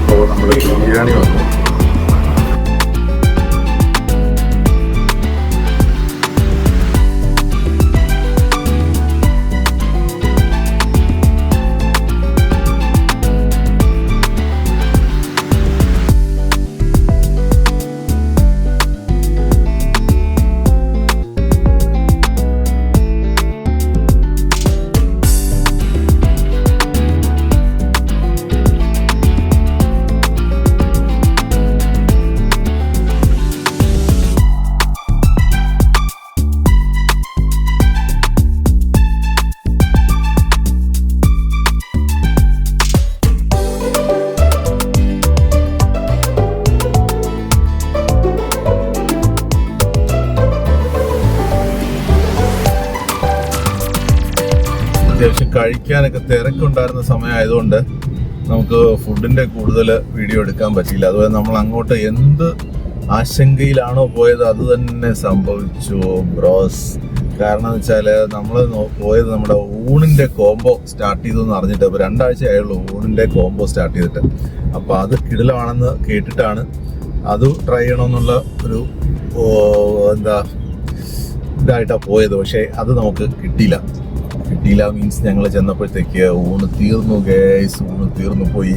അപ്പോൾ നമ്മൾ ബിരിയാണി വന്നു. അത്യാവശ്യം കഴിക്കാനൊക്കെ തിരക്കുണ്ടായിരുന്ന സമയമായതുകൊണ്ട് നമുക്ക് ഫുഡിന്റെ കൂടുതൽ വീഡിയോ എടുക്കാൻ പറ്റിയില്ല. അതുപോലെ നമ്മൾ അങ്ങോട്ട് എന്ത് ആശങ്കയിലാണോ പോയത് അത് തന്നെ സംഭവിച്ചു ബ്രോസ് കാരണം എന്ന് വെച്ചാൽ നമ്മൾ പോയത് നമ്മുടെ ഊണിന്റെ കോംബോ സ്റ്റാർട്ട് ചെയ്തു എന്ന് അറിഞ്ഞിട്ട് ഇപ്പൊ രണ്ടാഴ്ച ആയുള്ളൂ ഊണിന്റെ കോംബോ സ്റ്റാർട്ട് ചെയ്തിട്ട്. അപ്പൊ അത് കിടലാണെന്ന് കേട്ടിട്ടാണ് അത് ട്രൈ ചെയ്യണമെന്നുള്ള ഒരു എന്താ ഇതായിട്ടാണ് പോയത്. പക്ഷേ അത് നമുക്ക് കിട്ടിയില്ല. കിട്ടിയില്ല മീൻസ് ഞങ്ങൾ ചെന്നപ്പോഴത്തേക്ക് ഊണ് തീർന്നു ഗേസ് ഊണ് തീർന്നു പോയി.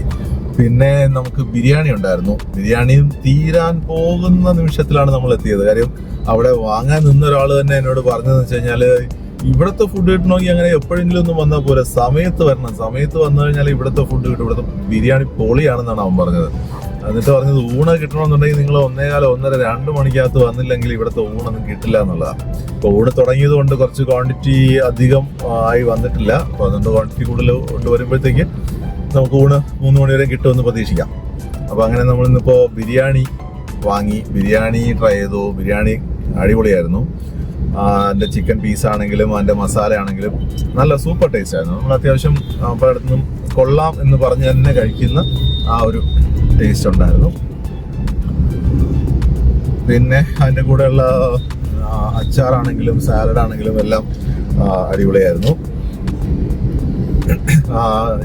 പിന്നെ നമുക്ക് ബിരിയാണി ഉണ്ടായിരുന്നു. ബിരിയാണിയും തീരാൻ പോകുന്ന നിമിഷത്തിലാണ് നമ്മൾ എത്തിയത് കാര്യം അവിടെ വാങ്ങാൻ നിന്ന ഒരാൾ തന്നെ എന്നോട് പറഞ്ഞതെന്ന് വെച്ച് കഴിഞ്ഞാൽ ഇവിടുത്തെ ഫുഡ് കിട്ടണമെങ്കിൽ അങ്ങനെ എപ്പോഴെങ്കിലും ഒന്നും വന്നാൽ പോലെ സമയത്ത് വരണം. സമയത്ത് വന്നു കഴിഞ്ഞാൽ ഇവിടുത്തെ ഫുഡ് കിട്ടും. ഇവിടുത്തെ ബിരിയാണി പൊളിയാണെന്നാണ് അവൻ പറഞ്ഞത്. എന്നിട്ട് പറഞ്ഞത് ഊണ് കിട്ടണമെന്നുണ്ടെങ്കിൽ നിങ്ങൾ ഒന്നേകാലം ഒന്നര രണ്ട് മണിക്കകത്ത് വന്നില്ലെങ്കിൽ ഇവിടുത്തെ ഊണൊന്നും കിട്ടില്ല എന്നുള്ളതാണ് ഇപ്പോൾ ഊണ് തുടങ്ങിയത് കൊണ്ട് കുറച്ച് ക്വാണ്ടിറ്റി അധികം ആയി വന്നിട്ടില്ല. അപ്പോൾ അതുകൊണ്ട് ക്വാണ്ടിറ്റി കൂടുതൽ കൊണ്ട് വരുമ്പോഴത്തേക്ക് നമുക്ക് ഊണ് മൂന്ന് മണി വരെ കിട്ടുമെന്ന് പ്രതീക്ഷിക്കാം. അപ്പോൾ അങ്ങനെ നമ്മൾ ഇന്നിപ്പോൾ ബിരിയാണി വാങ്ങി. ബിരിയാണി ട്രൈ ചെയ്തു. ബിരിയാണി അടിപൊളിയായിരുന്നു. ആ, അതിന്റെ ചിക്കൻ പീസ് ആണെങ്കിലും അതിന്റെ മസാല ആണെങ്കിലും നല്ല സൂപ്പർ ടേസ്റ്റ് ആയിരുന്നു. നമ്മൾ അത്യാവശ്യം പലയിടത്തു നിന്നും കൊള്ളാം എന്ന് പറഞ്ഞ് തന്നെ കഴിക്കുന്ന ആ ഒരു ടേസ്റ്റ് ഉണ്ടായിരുന്നു. പിന്നെ അതിന്റെ കൂടെയുള്ള അച്ചാറാണെങ്കിലും സാലഡ് ആണെങ്കിലും എല്ലാം അടിപൊളിയായിരുന്നു.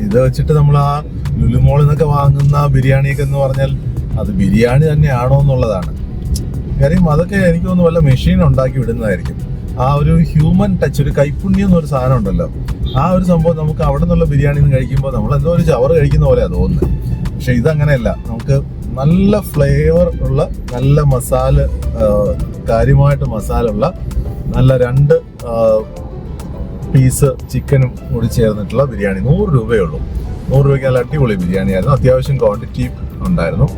ഇത് വെച്ചിട്ട് നമ്മൾ ആ ലുലുമോളിൽ നിന്നൊക്കെ വാങ്ങുന്ന ബിരിയാണിയൊക്കെ എന്ന് പറഞ്ഞാൽ അത് ബിരിയാണി തന്നെയാണോ എന്നുള്ളതാണ്. കാര്യം അതൊക്കെ എനിക്ക് തോന്നുന്നു വല്ല മെഷീൻ ഉണ്ടാക്കി വിടുന്നതായിരിക്കും. ആ ഒരു ഹ്യൂമൻ ടച്ച് ഒരു കൈപ്പുണ്യം എന്നൊരു സാധനം ഉണ്ടല്ലോ. ആ ഒരു സംഭവം നമുക്ക് അവിടെ നിന്നുള്ള ബിരിയാണി നിന്ന് കഴിക്കുമ്പോൾ നമ്മൾ എന്തോ ഒരു ചവറ് കഴിക്കുന്ന പോലെയാണ് തോന്നുന്നത് പക്ഷെ ഇതങ്ങനെയല്ല. നമുക്ക് നല്ല ഫ്ലേവർ ഉള്ള നല്ല മസാല കാര്യമായിട്ട് മസാല ഉള്ള നല്ല രണ്ട് പീസ് ചിക്കനും കൂടി ചേർന്നിട്ടുള്ള ബിരിയാണി. നൂറ് രൂപയേ ഉള്ളൂ. നൂറ് രൂപയ്ക്ക് നല്ല അടിപൊളി ബിരിയാണി ആയിരുന്നു അത്യാവശ്യം ക്വാണ്ടിറ്റി ഉണ്ടായിരുന്നു.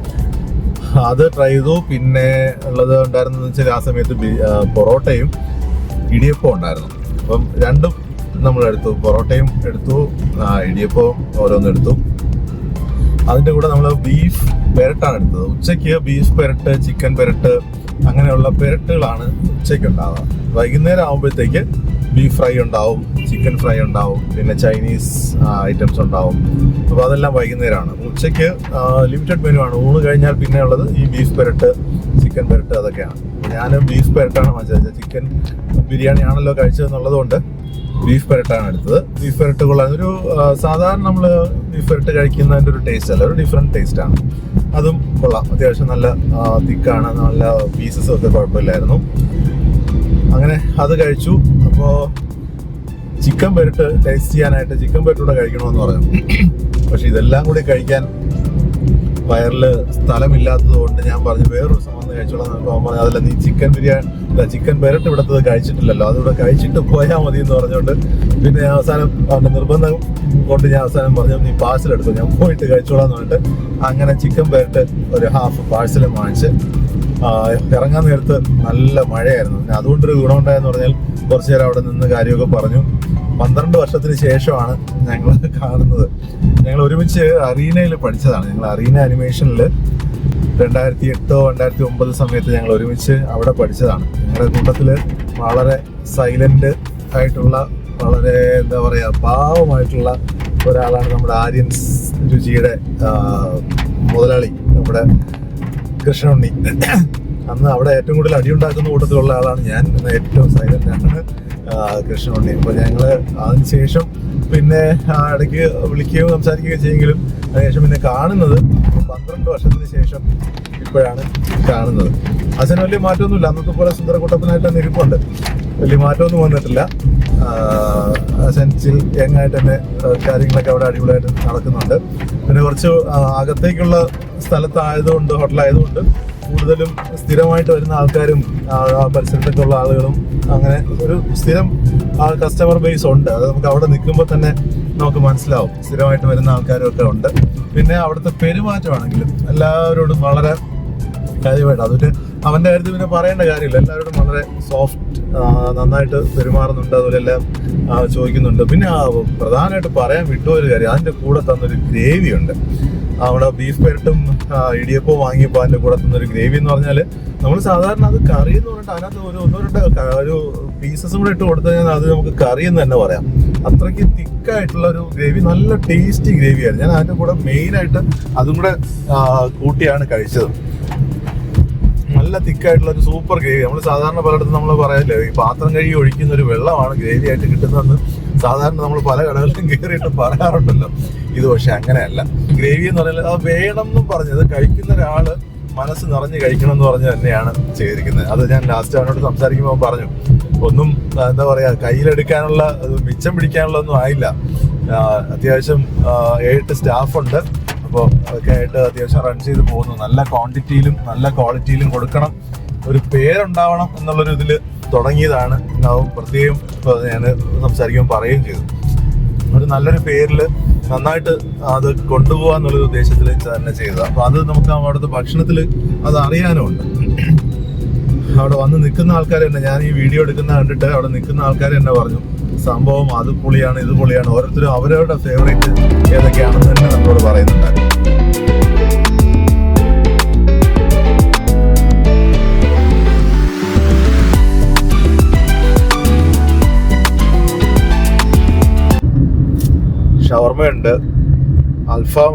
അത് ട്രൈ ചെയ്തു. പിന്നെ ഉള്ളത് ഉണ്ടായിരുന്നെന്ന് വെച്ചാൽ ആ സമയത്ത് പൊറോട്ടയും ഇടിയപ്പവും ഉണ്ടായിരുന്നു. അപ്പം രണ്ടും നമ്മൾ എടുത്തു. പൊറോട്ടയും എടുത്തു. ഇടിയപ്പവും ഓരോന്നും എടുത്തു. അതിന്റെ കൂടെ നമ്മൾ ബീഫ് പെരട്ടാണ് എടുത്തത്. ഉച്ചയ്ക്ക് ബീഫ് പെരട്ട് ചിക്കൻ പെരട്ട് അങ്ങനെയുള്ള പെരട്ടുകളാണ് ഉച്ചയ്ക്ക് ഉണ്ടാവുക. വൈകുന്നേരം ആകുമ്പോഴത്തേക്ക് ബീഫ് ഫ്രൈ ഉണ്ടാവും ചിക്കൻ ഫ്രൈ ഉണ്ടാവും പിന്നെ ചൈനീസ് ഐറ്റംസ് ഉണ്ടാവും. അപ്പോൾ അതെല്ലാം വൈകുന്നേരമാണ്. ഉച്ചയ്ക്ക് ലിമിറ്റഡ് മെനു ആണ്. ഊണ് കഴിഞ്ഞാൽ പിന്നെ ഉള്ളത് ഈ ബീഫ് പെരട്ട് ചിക്കൻ പെരട്ട് അതൊക്കെയാണ്. ഞാൻ ബീഫ് പെരട്ടാണ് വാങ്ങിച്ചത്. ചിക്കൻ ബിരിയാണി ആണല്ലോ കഴിച്ചതെന്നുള്ളത് കൊണ്ട് ബീഫ് പെരട്ടാണ് എടുത്തത്. ബീഫ് പെരട്ട് കൊള്ളാം. ഒരു സാധാരണ നമ്മൾ ബീഫ് പെരട്ട് കഴിക്കുന്നതിന്റെ ഒരു ടേസ്റ്റ് അല്ല. ഒരു ഡിഫറെന്റ് ടേസ്റ്റ് ആണ്. അതും കൊള്ളാം. അത്യാവശ്യം നല്ല തിക്കാണ്. നല്ല പീസസ് ഒക്കെ കുഴപ്പമില്ലായിരുന്നു. അങ്ങനെ അത് കഴിച്ചു. അപ്പോ ചിക്കൻ പെരട്ട് ടേസ്റ്റ് ചെയ്യാനായിട്ട് ചിക്കൻ പെരട്ടൂടെ കഴിക്കണമെന്ന് പറഞ്ഞു. പക്ഷെ ഇതെല്ലാം കൂടി കഴിക്കാൻ വയറിൽ സ്ഥലമില്ലാത്തത് കൊണ്ട് ഞാൻ പറഞ്ഞു വേറൊരു ദിവസം വന്ന് കഴിച്ചോളാം അവൻ അതല്ല നീ ചിക്കൻ ബിരിയാണി അല്ല ചിക്കൻ പെരട്ട് ഇവിടുത്തത് കഴിച്ചിട്ടില്ലല്ലോ. അതിവിടെ കഴിച്ചിട്ട് പോയാൽ മതി എന്ന് പറഞ്ഞുകൊണ്ട് പിന്നെ ഞാൻ അവസാനം അവന്റെ നിർബന്ധം കൊണ്ട് ഞാൻ അവസാനം പറഞ്ഞു നീ പാഴ്സൽ എടുത്തു ഞാൻ പോയിട്ട് കഴിച്ചോളാം എന്ന് പറഞ്ഞിട്ട് അങ്ങനെ ചിക്കൻ പെരട്ട് ഒരു ഹാഫ് പാഴ്സൽ വാങ്ങിച്ച് ഇറങ്ങാൻ നേരത്ത് നല്ല മഴയായിരുന്നു. പിന്നെ അതുകൊണ്ടൊരു ഗുണമുണ്ടായെന്ന് പറഞ്ഞാൽ കുറച്ചു നേരം അവിടെ നിന്ന് കാര്യമൊക്കെ പറഞ്ഞു. പന്ത്രണ്ട് വർഷത്തിന് ശേഷമാണ് ഞങ്ങൾ കാണുന്നത്. ഞങ്ങൾ ഒരുമിച്ച് അറീനയിൽ പഠിച്ചതാണ്. ഞങ്ങൾ അറീന അനിമേഷനിൽ രണ്ടായിരത്തി എട്ടോ രണ്ടായിരത്തി ഒമ്പത് സമയത്ത് ഞങ്ങൾ ഒരുമിച്ച് അവിടെ പഠിച്ചതാണ്. ഞങ്ങളുടെ കൂട്ടത്തിൽ വളരെ സൈലന്റ് ആയിട്ടുള്ള വളരെ എന്താ പറയുക പാവമായിട്ടുള്ള ഒരാളാണ് നമ്മുടെ ആര്യൻസ് രുചിയുടെ മുതലാളി. നമ്മുടെ കൃഷ്ണുണ്ണി അന്ന് അവിടെ ഏറ്റവും കൂടുതൽ അടിയുണ്ടാക്കുന്ന കൂട്ടത്തിലുള്ള ആളാണ് ഞാൻ ഏറ്റവും ആ, കൃഷ്ണുണ്ണി അപ്പോൾ ഞങ്ങൾ അതിനുശേഷം പിന്നെ ഇടയ്ക്ക് വിളിക്കുകയും സംസാരിക്കുകയും ചെയ്യെങ്കിലും അതിനുശേഷം പിന്നെ കാണുന്നത് പന്ത്രണ്ട് വർഷത്തിന് ശേഷം ഇപ്പോഴാണ് കാണുന്നത്. അച്ഛന് വലിയ മാറ്റമൊന്നുമില്ല. അന്നത്തെ പോലെ സുന്ദരക്കുട്ടപ്പനായിട്ട് തന്നെ ഇരിപ്പുണ്ട്. വലിയ മാറ്റമൊന്നും വന്നിട്ടില്ല. സെൻസിൽ യങ്ങായിട്ട് തന്നെ കാര്യങ്ങളൊക്കെ അവിടെ അടിപൊളിയായിട്ട് നടക്കുന്നുണ്ട്. പിന്നെ കുറച്ച് അകത്തേക്കുള്ള സ്ഥലത്തായതുകൊണ്ട് ഹോട്ടലായതുകൊണ്ട് കൂടുതലും സ്ഥിരമായിട്ട് വരുന്ന ആൾക്കാരും പരിസരത്തൊക്കെ ഉള്ള ആളുകളും അങ്ങനെ ഒരു സ്ഥിരം കസ്റ്റമർ ബേസ് ഉണ്ട്. അത് നമുക്ക് അവിടെ നിൽക്കുമ്പോൾ തന്നെ നമുക്ക് മനസ്സിലാവും. സ്ഥിരമായിട്ട് വരുന്ന ആൾക്കാരൊക്കെ ഉണ്ട്. പിന്നെ അവിടുത്തെ പെരുമാറ്റമാണെങ്കിലും എല്ലാവരോടും വളരെ കാര്യമായിട്ട് അതൊരു അവന്റെ കാര്യത്തിൽ പിന്നെ പറയേണ്ട കാര്യമില്ല. എല്ലാവരോടും വളരെ സോഫ്റ്റ് നന്നായിട്ട് പെരുമാറുന്നുണ്ട്. അതുപോലെ എല്ലാം ചോദിക്കുന്നുണ്ട്. പിന്നെ പ്രധാനമായിട്ട് പറയാൻ വിട്ടുപോയൊരു കാര്യം അതിന്റെ കൂടെ തന്നൊരു ഗ്രേവി ഉണ്ട് അവിടെ ബീഫ് പെരട്ടും ഇടിയപ്പവും വാങ്ങിയപ്പോൾ അതിന്റെ കൂടെ തന്നൊരു ഗ്രേവി എന്ന് പറഞ്ഞാൽ നമ്മൾ സാധാരണ അത് കറി എന്ന് പറഞ്ഞിട്ട് അതിനകത്ത് ഒരു ഒന്നോ രണ്ടോ ഒരു പീസസും കൂടെ ഇട്ട് കൊടുത്തു കഴിഞ്ഞാൽ അത് നമുക്ക് കറി എന്ന് തന്നെ പറയാം. അത്രയ്ക്ക് തിക്കായിട്ടുള്ള ഒരു ഗ്രേവി നല്ല ടേസ്റ്റി ഗ്രേവിയായിരുന്നു. ഞാൻ അതിന്റെ കൂടെ മെയിനായിട്ട് അതും കൂടെ കൂട്ടിയാണ് കഴിച്ചത്. നല്ല തിക്കായിട്ടുള്ള ഒരു സൂപ്പർ ഗ്രേവി. നമ്മൾ സാധാരണ പലയിടത്തും നമ്മൾ പറയല്ലേ ഈ പാത്രം കഴുകി ഒഴിക്കുന്ന ഒരു വെള്ളമാണ് ഗ്രേവി ആയിട്ട് കിട്ടുന്നതെന്ന്. സാധാരണ നമ്മൾ പല കടകളിലും കയറിയിട്ട് പറയാറുണ്ടല്ലോ. ഇത് പക്ഷെ അങ്ങനെയല്ല. ഗ്രേവി എന്ന് പറഞ്ഞാൽ അത് വേണം എന്നും പറഞ്ഞത് കഴിക്കുന്ന ഒരാൾ മനസ്സ് നിറഞ്ഞ് കഴിക്കണം എന്ന് പറഞ്ഞ് തന്നെയാണ് ചെയ്തിരിക്കുന്നത്. അത് ഞാൻ ലാസ്റ്റ് അവനോട് സംസാരിക്കുമ്പോൾ പറഞ്ഞു ഒന്നും എന്താ പറയാ കയ്യിലെടുക്കാനുള്ള മിച്ചം പിടിക്കാനുള്ള ഒന്നും ആയില്ല അത്യാവശ്യം ഏഴ് സ്റ്റാഫുണ്ട്. അപ്പോൾ അതൊക്കെ ആയിട്ട് അത്യാവശ്യം റൺ ചെയ്ത് പോകുന്നു. നല്ല ക്വാണ്ടിറ്റിയിലും നല്ല ക്വാളിറ്റിയിലും കൊടുക്കണം. ഒരു പേരുണ്ടാവണം എന്നുള്ളൊരു ഇതിൽ തുടങ്ങിയതാണ്. ഞാൻ പ്രത്യേകം ഞാൻ സംസാരിക്കുമ്പോൾ പറയുകയും ചെയ്തു. ഒരു നല്ലൊരു പേരിൽ നന്നായിട്ട് അത് കൊണ്ടുപോകാൻ എന്നുള്ളൊരു ഉദ്ദേശത്തിൽ തന്നെ ചെയ്തത്. അപ്പോൾ അത് നമുക്ക് അവിടുത്തെ ഭക്ഷണത്തിൽ അത് അറിയാനുമുണ്ട് അവിടെ വന്ന് നിൽക്കുന്ന ആൾക്കാർ തന്നെ ഞാൻ ഈ വീഡിയോ എടുക്കുന്ന കണ്ടിട്ട് അവിടെ നിൽക്കുന്ന ആൾക്കാർ തന്നെ പറഞ്ഞു. സംഭവം അത് പുളിയാണ് ഇത് പുളിയാണ്. ഓരോരുത്തരും അവരവരുടെ ഫേവറേറ്റ് ഏതൊക്കെയാണെന്ന് തന്നെ നമ്മളോട് പറയുന്നുണ്ട്. ഷവർമയുണ്ട് അൽഫാം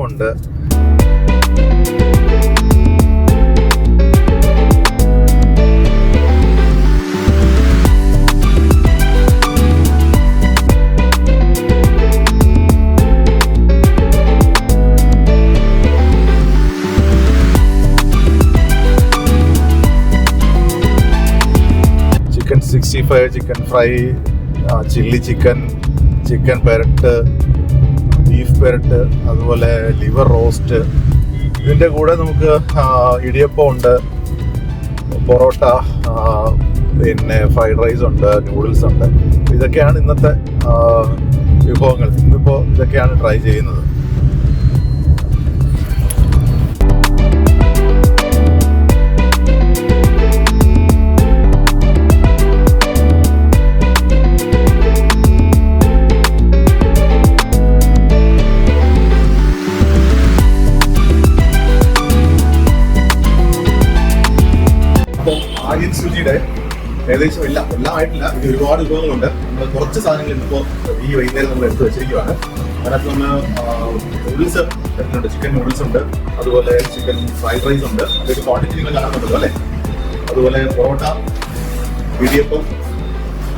chicken five chicken fry chilli chicken chicken പെരട്ട് beef പെരട്ട് അതുപോലെ ലിവർ റോസ്റ്റ്. ഇതിന്റെ കൂടെ നമുക്ക് ഇടിയപ്പം ഉണ്ട് പൊറോട്ട പിന്നെ ഫ്രൈഡ് റൈസ് ഉണ്ട് നൂഡിൽസ് ഉണ്ട്. ഇതൊക്കെയാണ് ഇന്നത്തെ വിഭവങ്ങൾ. ഇന്നിപ്പോൾ ഇതൊക്കെയാണ് ട്രൈ ചെയ്യുന്നത്. സുജിയുടെ ഏകദേശം ഇല്ല എല്ലാം ആയിട്ടില്ല. ഇത് ഒരുപാട് വിഭവങ്ങളുണ്ട്. നമ്മൾ കുറച്ച് സാധനങ്ങൾ ഇന്നിപ്പോൾ ഈ വൈകുന്നേരം നമ്മൾ എടുത്ത് വെച്ചിരിക്കുകയാണ് അതിനകത്ത് നമ്മൾ നൂഡിൽസ് വരുന്നുണ്ട് ചിക്കൻ നൂഡിൽസ് ഉണ്ട്. അതുപോലെ ചിക്കൻ ഫ്രൈഡ് റൈസ് ഉണ്ട്. അതൊരു ക്വാണ്ടിറ്റി നിങ്ങൾ പറ്റുമല്ലോ അല്ലേ? അതുപോലെ പൊറോട്ട ഇടിയപ്പം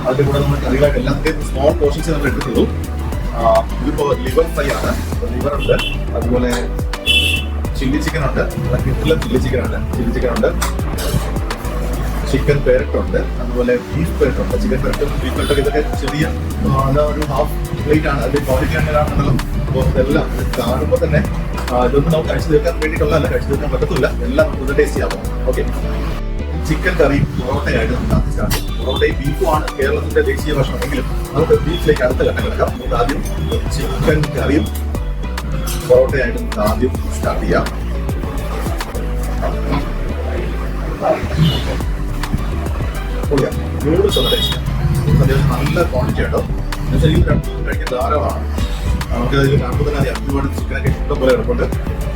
അതിന്റെ കൂടെ നമ്മൾ കറികളായിട്ട് എല്ലാത്തിന്റെയും സ്മോൾ പോർഷൻസ് നമ്മൾ എടുത്തിട്ടുള്ളൂ. ഇതിപ്പോൾ ഇതിപ്പോ ലിവർ ഫ്രൈ ആണ്. ലിവർ ഉണ്ട്. അതുപോലെ ചില്ലി ചിക്കൻ ഉണ്ട്. കിട്ടില്ല ചില്ലി ചിക്കൻ ഉണ്ട്. ചില്ലി ചിക്കൻ ഉണ്ട്. ചിക്കൻ പേരട്ടുണ്ട് അതുപോലെ ബീഫ് പേരട്ടുണ്ട് ചിക്കൻ പേരട്ടും ബീഫ് പേരട്ടും ഇതൊക്കെ ചെറിയ ഒരു ഹാഫ് പ്ലേറ്റ് ആണ്. അതിന്റെ ക്വാളിറ്റി ആണെന്നുണ്ടല്ലോ അപ്പോൾ ഇതെല്ലാം ഇത് കാണുമ്പോൾ തന്നെ ഇതൊന്നും നമുക്ക് കഴിച്ചു തീർക്കാൻ വേണ്ടിയിട്ടുള്ള അല്ല കഴിച്ചു തീർക്കാൻ പറ്റത്തില്ല. എല്ലാം നമുക്ക് ടേസ്റ്റ് ചെയ്യാം. ഓക്കെ ചിക്കൻ കറിയും പൊറോട്ടയായിട്ട് നമുക്ക് ആദ്യം സ്റ്റാർട്ട് ചെയ്യാം. പൊറോട്ടയും ബീഫുമാണ് കേരളത്തിന്റെ ദേശീയ ഭക്ഷണമെങ്കിലും നമുക്ക് ബീഫിലേക്ക് അടുത്ത ഘട്ടം കിടക്കാം. നമുക്ക് ആദ്യം ചിക്കൻ കറിയും പൊറോട്ടയായിട്ട് നമുക്ക് ആദ്യം സ്റ്റാർട്ട് ചെയ്യാം. പൊളിയാം. നൂഡിൽസ് ഒന്ന് ടേസ്റ്റ് അത്യാവശ്യം നല്ല ക്വാണ്ടിറ്റി ഉണ്ടോ. ഈ രണ്ട് കഴിക്കാൻ ധാരാളമാണ്. നമുക്ക് ഇതിൽ കാണുമ്പോൾ തന്നെ അറിയാം ഒരുപാട് ചിക്കനൊക്കെ ഇഷ്ടം പോലെ കിടപ്പുണ്ട്.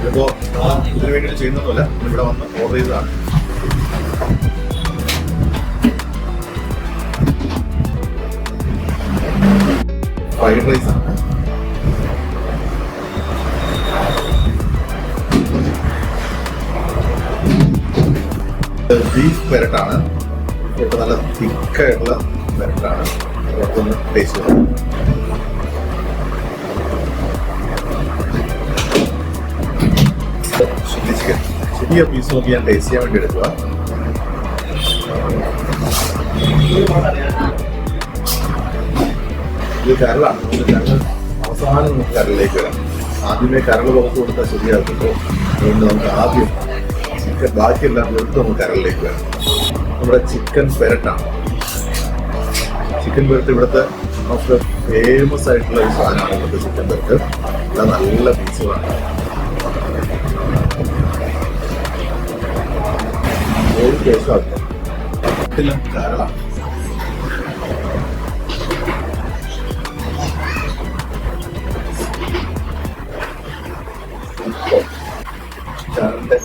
ഇതിപ്പോ ഇതിനു ഇതിന് വേണ്ടിയിട്ട് ചെയ്യുന്നതല്ല ഇവിടെ വന്ന് ഓർഡർ ചെയ്തതാണ്. ഫ്രൈഡ് റൈസ് ആണ്. ബീഫ് പെരട്ടാണ്. ഇപ്പൊ നല്ല തിക്കായിട്ടുള്ള പെരട്ടാണ് നമുക്കൊന്ന് ടേസ്റ്റ് ചെയ്യാം. ചില്ലി ചിക്കൻ ചെറിയ പീസ് നോക്കി ഞാൻ ടേസ്റ്റ് ചെയ്യാൻ വേണ്ടി എടുക്കുക ഇത് കരളാണ്. അവസാനം നമുക്ക് കരളിലേക്ക് വരാം. ആദ്യമേ കരൾ പുറത്ത് കൊടുത്താൽ ശരിയാക്കുമ്പോൾ അതുകൊണ്ട് നമുക്ക് ആദ്യം ബാക്കിയെല്ലാം എടുത്ത് നമുക്ക് കരളിലേക്ക് വരാം. നമ്മുടെ ചിക്കൻ പെരട്ടാണ് ചിക്കൻ പെരട്ട് ഇവിടുത്തെ നമുക്ക് ഫേമസ് ആയിട്ടുള്ള ഒരു സാധനമാണ് ഇവിടുത്തെ ചിക്കൻ പെരട്ട്. അത് നല്ല പീസുകളാണ് ഒരു കരളാണ് കരളിന്റെ